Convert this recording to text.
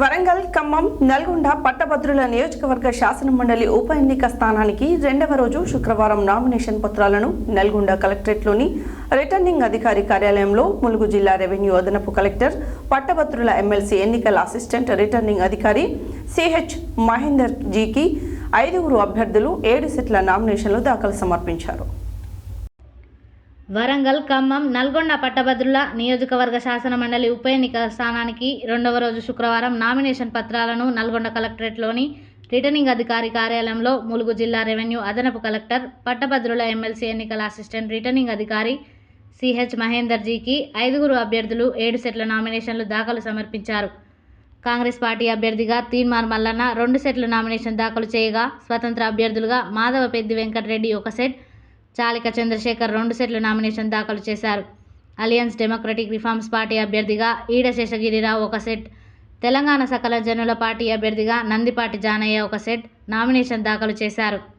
వరంగల్ ఖమ్మం నల్గొండ పట్టభద్రుల నియోజకవర్గ శాసన మండలి ఉప ఎన్నిక స్థానానికి రెండవ రోజు శుక్రవారం నామినేషన్ పత్రాలను నల్గొండ కలెక్టరేట్లోని రిటర్నింగ్ అధికారి కార్యాలయంలో ములుగు జిల్లా రెవెన్యూ అదనపు కలెక్టర్ పట్టభద్రుల ఎమ్మెల్సీ ఎన్నికల అసిస్టెంట్ రిటర్నింగ్ అధికారి సిహెచ్ మహేందర్ జీకి ఐదుగురు అభ్యర్థులు ఏడు సెట్ల నామినేషన్లు దాఖలు సమర్పించారు. వరంగల్ ఖమ్మం నల్గొండ పట్టభద్రుల నియోజకవర్గ శాసన మండలి ఉప ఎన్నిక స్థానానికి రెండవ రోజు శుక్రవారం నామినేషన్ పత్రాలను నల్గొండ కలెక్టరేట్లోని రిటర్నింగ్ అధికారి కార్యాలయంలో ములుగు జిల్లా రెవెన్యూ అదనపు కలెక్టర్ పట్టభద్రుల ఎమ్మెల్సీ ఎన్నికల అసిస్టెంట్ రిటర్నింగ్ అధికారి సిహెచ్ మహేందర్ జీకి ఐదుగురు అభ్యర్థులు ఏడు సెట్ల నామినేషన్లు దాఖలు సమర్పించారు. కాంగ్రెస్ పార్టీ అభ్యర్థిగా తీన్మార్ మల్లన్న రెండు సెట్ల నామినేషన్ దాఖలు చేయగా స్వతంత్ర అభ్యర్థులుగా మాధవ పెద్ది వెంకటరెడ్డి ఒక సెట్ చాలిక చంద్రశేఖర్ రెండు సెట్ల నామినేషన్ దాఖలు చేశారు. అలియన్స్ డెమోక్రటిక్ రిఫార్మ్స్ పార్టీ అభ్యర్థిగా ఈడ శేషగిరిరావు ఒక సెట్. తెలంగాణ సకల జనుల పార్టీ అభ్యర్థిగా నందిపాటి జానయ్య ఒక సెట్. నామినేషన్ దాఖలు చేశారు.